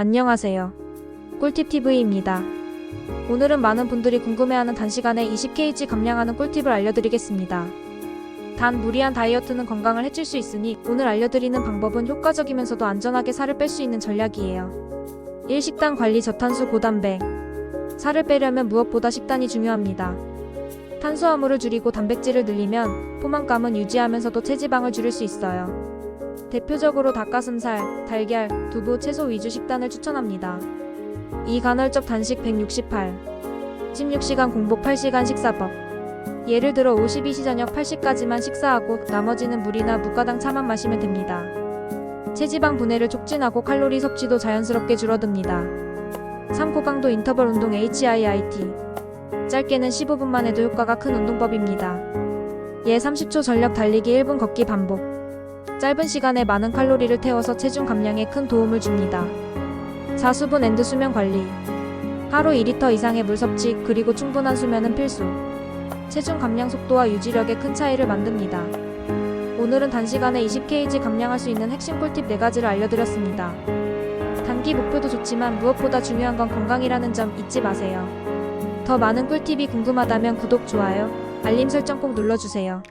안녕하세요. 꿀팁TV입니다. 오늘은 많은 분들이 궁금해하는 단시간에 20kg 감량하는 꿀팁을 알려드리겠습니다. 단 무리한 다이어트는 건강을 해칠 수 있으니 오늘 알려드리는 방법은 효과적이면서도 안전하게 살을 뺄 수 있는 전략이에요. 1. 식단 관리 저탄수 고단백 살을 빼려면 무엇보다 식단이 중요합니다. 탄수화물을 줄이고 단백질을 늘리면 포만감은 유지하면서도 체지방을 줄일 수 있어요. 대표적으로 닭가슴살, 달걀, 두부, 채소 위주 식단을 추천합니다. 이 간헐적 단식 168 16시간 공복 8시간 식사법 예를 들어 52시 저녁 8시까지만 식사하고 나머지는 물이나 무가당 차만 마시면 됩니다. 체지방 분해를 촉진하고 칼로리 섭취도 자연스럽게 줄어듭니다. 3. 고강도 인터벌 운동 HIIT 짧게는 15분만 해도 효과가 큰 운동법입니다. 예 30초 전력 달리기 1분 걷기 반복 짧은 시간에 많은 칼로리를 태워서 체중 감량에 큰 도움을 줍니다. 자수분 앤드 수면 관리 하루 2리터 이상의 물 섭취 그리고 충분한 수면은 필수 체중 감량 속도와 유지력에 큰 차이를 만듭니다. 오늘은 단시간에 20kg 감량할 수 있는 핵심 꿀팁 4가지를 알려드렸습니다. 단기 목표도 좋지만 무엇보다 중요한 건 건강이라는 점 잊지 마세요. 더 많은 꿀팁이 궁금하다면 구독, 좋아요, 알림 설정 꼭 눌러주세요.